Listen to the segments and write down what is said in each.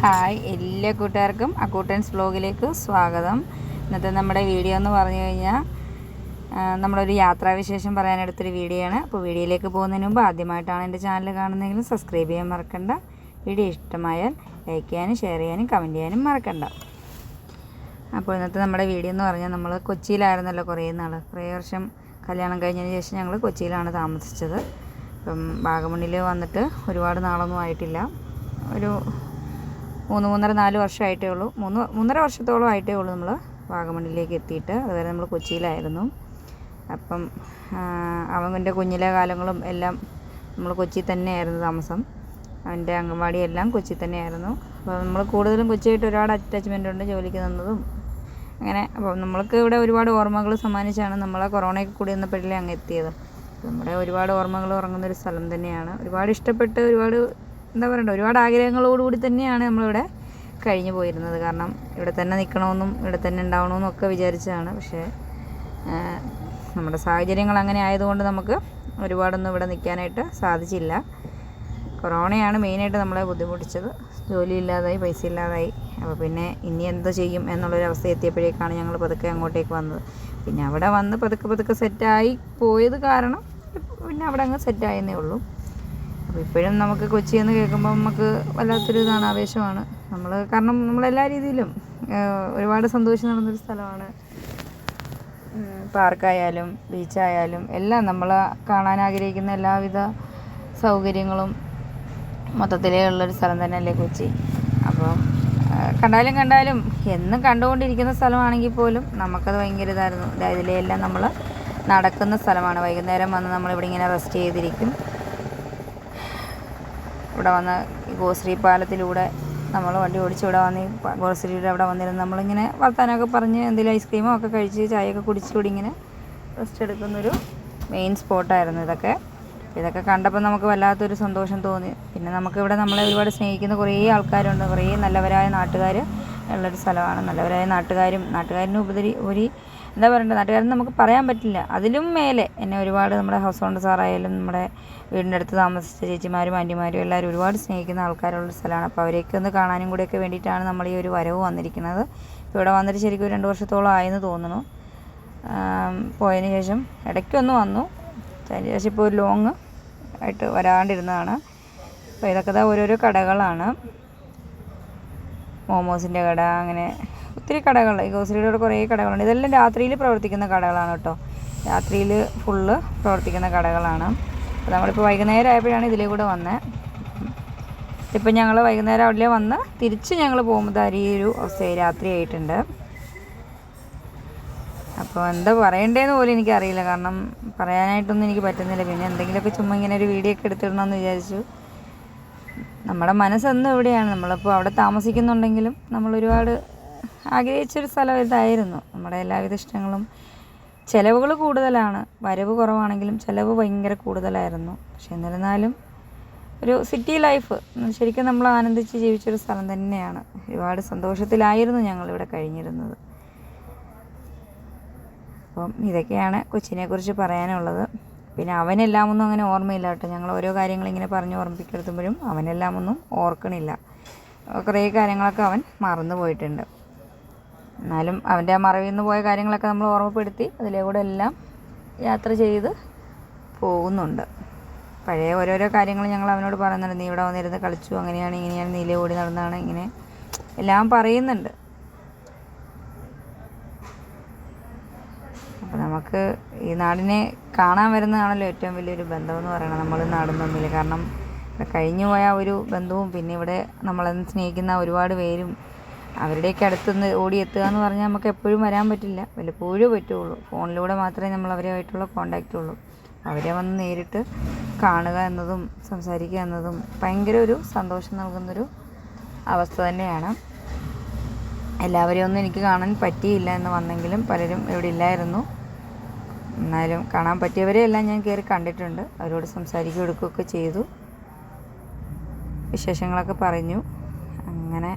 Hi എല്ലാ കൂട്ടുകാർക്കും അക്കൂട്ടൻസ് ബ്ലോഗിലേക്ക് സ്വാഗതം. ഇന്നത്തെ നമ്മുടെ വീഡിയോ എന്ന് പറഞ്ഞു കഴിഞ്ഞാൽ നമ്മളൊരു യാത്രാവിശേഷം പറയാനെടുത്തൊരു വീഡിയോ ആണ്. അപ്പോൾ വീഡിയോയിലേക്ക് പോകുന്നതിന് മുമ്പ് ആദ്യമായിട്ടാണ് എന്റെ ചാനൽ കാണുന്നതെങ്കിൽ സബ്സ്ക്രൈബ് ചെയ്യാൻ മറക്കണ്ട. വീഡിയോ ഇഷ്ടമായാൽ ലൈക്ക് ചെയ്യാനും ഷെയർ ചെയ്യാനും കമന്റ് ചെയ്യാനും മറക്കണ്ട. അപ്പോൾ ഇന്നത്തെ നമ്മുടെ വീഡിയോ എന്ന് പറഞ്ഞാൽ നമ്മൾ കൊച്ചിയിലായിരുന്നല്ലോ കുറേ നാൾ. കുറേ വർഷം കല്യാണം കഴിഞ്ഞതിന് ശേഷം ഞങ്ങൾ കൊച്ചിയിലാണ് താമസിച്ചത്. ഇപ്പം വാഗമണ്ണിൽ വന്നിട്ട് ഒരുപാട് നാളൊന്നും ആയിട്ടില്ല. ഒരു മൂന്ന് മൂന്നര നാല് വർഷമായിട്ടേ ഉള്ളൂ. മൂന്ന് മൂന്നര വർഷത്തോളം ആയിട്ടേ ഉള്ളൂ നമ്മൾ വാഗമണ്ണിലേക്ക് എത്തിയിട്ട്. അതുവരെ നമ്മൾ കൊച്ചിയിലായിരുന്നു. അപ്പം അവന്റെ കുഞ്ഞിലെ കാലങ്ങളും എല്ലാം നമ്മൾ കൊച്ചി തന്നെയായിരുന്നു താമസം. അവന്റെ അംഗൻവാടി എല്ലാം കൊച്ചി തന്നെയായിരുന്നു. അപ്പോൾ നമ്മൾ കൂടുതലും കൊച്ചിയായിട്ട് ഒരുപാട് അറ്റാച്ച്മെന്റ് ഉണ്ട് ജോലിക്ക് നിന്നതും അങ്ങനെ അപ്പോൾ നമ്മൾക്ക് ഇവിടെ ഒരുപാട് ഓർമ്മകൾ സമ്മാനിച്ചാണ് നമ്മളെ കൊറോണയൊക്കെ കൂടി വന്നപ്പോഴല്ലേ അങ്ങ് എത്തിയത്. നമ്മുടെ ഒരുപാട് ഓർമ്മകൾ ഉറങ്ങുന്ന ഒരു സ്ഥലം തന്നെയാണ്. ഒരുപാട് ഇഷ്ടപ്പെട്ട് ഒരുപാട് എന്താ പറയണ്ട ഒരുപാട് ആഗ്രഹങ്ങളോടുകൂടി തന്നെയാണ് നമ്മളിവിടെ കഴിഞ്ഞു പോയിരുന്നത്. കാരണം ഇവിടെ തന്നെ നിൽക്കണമെന്നും ഇവിടെ തന്നെ ഉണ്ടാവണമെന്നും ഒക്കെ വിചാരിച്ചതാണ്. പക്ഷേ നമ്മുടെ സാഹചര്യങ്ങൾ അങ്ങനെ ആയതുകൊണ്ട് നമുക്ക് ഒരുപാടൊന്നും ഇവിടെ നിൽക്കാനായിട്ട് സാധിച്ചില്ല. കൊറോണയാണ് മെയിനായിട്ട് നമ്മളെ ബുദ്ധിമുട്ടിച്ചത്. ജോലി ഇല്ലാതായി പൈസ ഇല്ലാതായി അപ്പോൾ പിന്നെ ഇനി എന്തോ ചെയ്യും എന്നുള്ളൊരവസ്ഥ എത്തിയപ്പോഴേക്കാണ് ഞങ്ങൾ പതുക്കെ അങ്ങോട്ടേക്ക് വന്നത്. പിന്നെ അവിടെ വന്ന് പതുക്കെ പതുക്കെ സെറ്റായി പോയത് കാരണം പിന്നെ അവിടെ അങ്ങ് സെറ്റായെന്നേ ഉള്ളൂ. അപ്പോൾ ഇപ്പോഴും നമുക്ക് കൊച്ചി എന്ന് കേൾക്കുമ്പോൾ നമുക്ക് വല്ലാത്തൊരു ഇതാണ് ആവേശമാണ് നമ്മൾ കാരണം നമ്മളെല്ലാ രീതിയിലും ഒരുപാട് സന്തോഷം നടന്നൊരു സ്ഥലമാണ്. പാർക്കായാലും ബീച്ചായാലും എല്ലാം നമ്മൾ കാണാൻ ആഗ്രഹിക്കുന്ന എല്ലാവിധ സൗകര്യങ്ങളും മൊത്തത്തിലേ ഉള്ളൊരു സ്ഥലം തന്നെയല്ലേ കൊച്ചി. അപ്പം കണ്ടാലും കണ്ടാലും എന്നും കണ്ടുകൊണ്ടിരിക്കുന്ന സ്ഥലമാണെങ്കിൽ പോലും നമുക്കത് ഭയങ്കര ഇതായിരുന്നു. ഇതിലെല്ലാം നമ്മൾ നടക്കുന്ന സ്ഥലമാണ്. വൈകുന്നേരം വന്ന് നമ്മളിവിടെ ഇങ്ങനെ റെസ്റ്റ് ചെയ്തിരിക്കും. ഇവിടെ വന്ന് ഗോശ്രീ പാലത്തിലൂടെ നമ്മൾ വണ്ടി ഓടിച്ച് ഇവിടെ വന്ന് ഗോശ്രീയുടെ അവിടെ വന്നിരുന്ന് നമ്മളിങ്ങനെ വർത്താനമൊക്കെ പറഞ്ഞ് എന്തെങ്കിലും ഐസ്ക്രീമോ ഒക്കെ കഴിച്ച് ചായയൊക്കെ കുടിച്ചുകൂടി ഇങ്ങനെ റെസ്റ്റ് എടുക്കുന്നൊരു മെയിൻ സ്പോട്ടായിരുന്നു ഇതൊക്കെ. ഇതൊക്കെ കണ്ടപ്പോൾ നമുക്ക് വല്ലാത്തൊരു സന്തോഷം തോന്നി. പിന്നെ നമുക്കിവിടെ നമ്മളെ ഒരുപാട് സ്നേഹിക്കുന്ന കുറേ ആൾക്കാരുണ്ട്. കുറേ നല്ലവരായ നാട്ടുകാർ ഉള്ളൊരു സ്ഥലമാണ്. നല്ലവരായ നാട്ടുകാരും നാട്ടുകാരിന് ഉപരി ഒരു എന്താ പറയണ്ടത് നാട്ടുകാരെന്ന് നമുക്ക് പറയാൻ പറ്റില്ല. അതിലും മേലെ എന്നെ ഒരുപാട് നമ്മുടെ ഹൗസ് ഓണർ സാറായാലും നമ്മുടെ വീടിന്റെ അടുത്ത് താമസിച്ച ചേച്ചിമാരും ആന്റിമാരും എല്ലാവരും ഒരുപാട് സ്നേഹിക്കുന്ന ആൾക്കാരുള്ള സ്ഥലമാണ്. അപ്പോൾ അവരെയൊക്കെ ഒന്ന് കാണാനും കൂടെയൊക്കെ വേണ്ടിയിട്ടാണ് നമ്മൾ ഈ ഒരു വരവ് വന്നിരിക്കുന്നത്. ഇപ്പോൾ ഇവിടെ വന്നിട്ട് ശരിക്കും ഒരു രണ്ട് വർഷത്തോളം ആയെന്ന് തോന്നുന്നു. പോയതിന് ശേഷം ഇടയ്ക്കൊന്ന് വന്നു. ശേഷം ഇപ്പോൾ ഒരു ലോങ് ആയിട്ട് വരാണ്ടിരുന്നതാണ്. അപ്പോൾ ഇതൊക്കെ ഓരോരോ കടകളാണ്. മോമോസിന്റെ കട അങ്ങനെ ഒത്തിരി കടകൾ ഈ കൂടെ കുറേ കടകളുണ്ട്. ഇതെല്ലാം രാത്രിയിൽ പ്രവർത്തിക്കുന്ന കടകളാണ് കേട്ടോ. രാത്രിയിൽ ഫുള്ള് പ്രവർത്തിക്കുന്ന കടകളാണ്. അപ്പോൾ നമ്മളിപ്പോൾ വൈകുന്നേരം ആയപ്പോഴാണ് ഇതിലേ കൂടെ വന്നത് ഇപ്പം ഞങ്ങൾ വൈകുന്നേരം അവിടെ വന്ന് തിരിച്ച് ഞങ്ങൾ പോകുമ്പോൾ ഈ ഒരു രാത്രി ആയിട്ടുണ്ട്. അപ്പോൾ എന്താ പറയണ്ടേന്ന് പോലും എനിക്കറിയില്ല. കാരണം പറയാനായിട്ടൊന്നും എനിക്ക് പറ്റുന്നില്ല. പിന്നെ എന്തെങ്കിലുമൊക്കെ ചുമ്മാ ഇങ്ങനെ ഒരു വീഡിയോ ഒക്കെ എടുത്തിടണമെന്ന് വിചാരിച്ചു. നമ്മുടെ മനസ്സെന്നും ഇവിടെയാണ്. നമ്മളിപ്പോൾ അവിടെ താമസിക്കുന്നുണ്ടെങ്കിലും നമ്മൾ ഒരുപാട് ആഗ്രഹിച്ചൊരു സ്ഥലം ഇതായിരുന്നു. നമ്മുടെ എല്ലാവിധ ഇഷ്ടങ്ങളും ചിലവുകൾ കൂടുതലാണ്. വരവ് കുറവാണെങ്കിലും ചിലവ് ഭയങ്കര കൂടുതലായിരുന്നു. പക്ഷെ എന്നിരുന്നാലും ഒരു സിറ്റി ലൈഫ് ശരിക്കും നമ്മൾ ആനന്ദിച്ച് ജീവിച്ചൊരു സ്ഥലം തന്നെയാണ്. ഒരുപാട് സന്തോഷത്തിലായിരുന്നു ഞങ്ങളിവിടെ കഴിഞ്ഞിരുന്നത്. അപ്പം ഇതൊക്കെയാണ് കൊച്ചിനെക്കുറിച്ച് പറയാനുള്ളത്. പിന്നെ അവനെല്ലാം ഒന്നും അങ്ങനെ ഓർമ്മയില്ല കേട്ടോ. ഞങ്ങൾ ഓരോ കാര്യങ്ങൾ ഇങ്ങനെ പറഞ്ഞ് ഓർമ്മിപ്പിക്കെടുത്തുമ്പോഴും അവനെല്ലാം ഒന്നും ഓർക്കണില്ല. കുറേ കാര്യങ്ങളൊക്കെ അവൻ മറന്നു പോയിട്ടുണ്ട്. എന്നാലും അവന്റെ ആ മറവിൽ നിന്ന് പോയ കാര്യങ്ങളൊക്കെ നമ്മൾ ഓർമ്മപ്പെടുത്തി അതിലെ കൂടെ എല്ലാം യാത്ര ചെയ്ത് പോകുന്നുണ്ട്. പഴയ ഓരോരോ കാര്യങ്ങൾ ഞങ്ങൾ അവനോട് പറയുന്നുണ്ട്. നീ ഇവിടെ വന്നിരുന്ന് കളിച്ചു. അങ്ങനെയാണ് ഇങ്ങനെയാണ്. നീലേ ഓടി നടന്നാണ്. ഇങ്ങനെ എല്ലാം പറയുന്നുണ്ട്. അപ്പോൾ നമുക്ക് ഈ നാടിനെ കാണാൻ വരുന്നതാണല്ലോ ഏറ്റവും വലിയൊരു ബന്ധമെന്ന് പറയുന്നത് നമ്മൾ നാടും തമ്മിൽ. കാരണം കഴിഞ്ഞു പോയ ഒരു ബന്ധവും പിന്നെ ഇവിടെ നമ്മളെ സ്നേഹിക്കുന്ന ഒരുപാട് പേരും അവരുടെയൊക്കെ അടുത്തുനിന്ന് ഓടിയെത്തുക എന്ന് പറഞ്ഞാൽ നമുക്ക് എപ്പോഴും വരാൻ പറ്റില്ല. വല്ലപ്പോഴും പറ്റുള്ളൂ. ഫോണിലൂടെ മാത്രമേ നമ്മൾ അവരുമായിട്ടുള്ള കോണ്ടാക്റ്റ് ഉള്ളൂ. അവരെ വന്ന് നേരിട്ട് കാണുക എന്നതും സംസാരിക്കുക എന്നതും ഭയങ്കര ഒരു സന്തോഷം നൽകുന്നൊരു അവസ്ഥ തന്നെയാണ്. എല്ലാവരെയൊന്നും എനിക്ക് കാണാൻ പറ്റിയില്ല എന്ന് വന്നെങ്കിലും പലരും ഇവിടെ ഇല്ലായിരുന്നു. എന്നാലും കാണാൻ പറ്റിയവരെ എല്ലാം ഞാൻ കയറി കണ്ടിട്ടുണ്ട്. അവരോട് സംസാരിക്കുകയും എടുക്കുകയൊക്കെ ചെയ്തു. വിശേഷങ്ങളൊക്കെ പറഞ്ഞു. അങ്ങനെ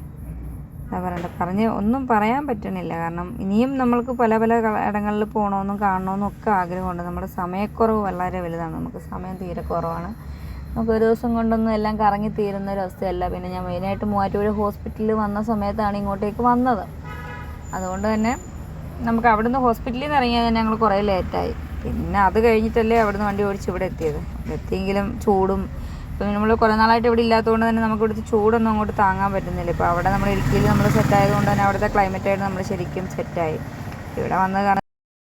എന്താ പറയണ്ട? പറഞ്ഞ് ഒന്നും പറയാൻ പറ്റണില്ല. കാരണം ഇനിയും നമ്മൾക്ക് പല പല ഇടങ്ങളിൽ പോകണമെന്നും കാണണമെന്നും ഒക്കെ ആഗ്രഹമുണ്ട്. നമ്മുടെ സമയക്കുറവ് വളരെ വലുതാണ്. നമുക്ക് സമയം തീരെ കുറവാണ്. നമുക്ക് ഒരു ദിവസം കൊണ്ടൊന്നും എല്ലാം കറങ്ങി തീരുന്ന ഒരു അവസ്ഥയല്ല. പിന്നെ ഞാൻ മെയിനായിട്ട് മൂവാറ്റുപുഴ ഹോസ്പിറ്റലിൽ വന്ന സമയത്താണ് ഇങ്ങോട്ടേക്ക് വന്നത്. അതുകൊണ്ട് തന്നെ നമുക്ക് അവിടുന്ന് ഹോസ്പിറ്റലിൽ നിന്ന് ഇറങ്ങിയാൽ ഞങ്ങൾ കുറേ ലേറ്റായി പിന്നെ അത് കഴിഞ്ഞിട്ടല്ലേ അവിടുന്ന് വണ്ടി ഓടിച്ച് ഇവിടെ എത്തിയത്. എത്തിയെങ്കിലും ചൂടും. ഇപ്പം നമ്മൾ കുറേ നാളായിട്ട് ഇവിടെ ഇല്ലാത്തതുകൊണ്ട് തന്നെ നമുക്ക് ഇവിടുത്തെ ചൂടൊന്നും അങ്ങോട്ട് താങ്ങാൻ പറ്റുന്നില്ല. ഇപ്പോൾ അവിടെ നമ്മൾ ഇടുക്കിയിൽ നമ്മൾ സെറ്റായതുകൊണ്ട് തന്നെ അവിടുത്തെ ക്ലൈമറ്റായിട്ട് നമ്മൾ ശരിക്കും സെറ്റായി ഇവിടെ വന്ന് കാരണം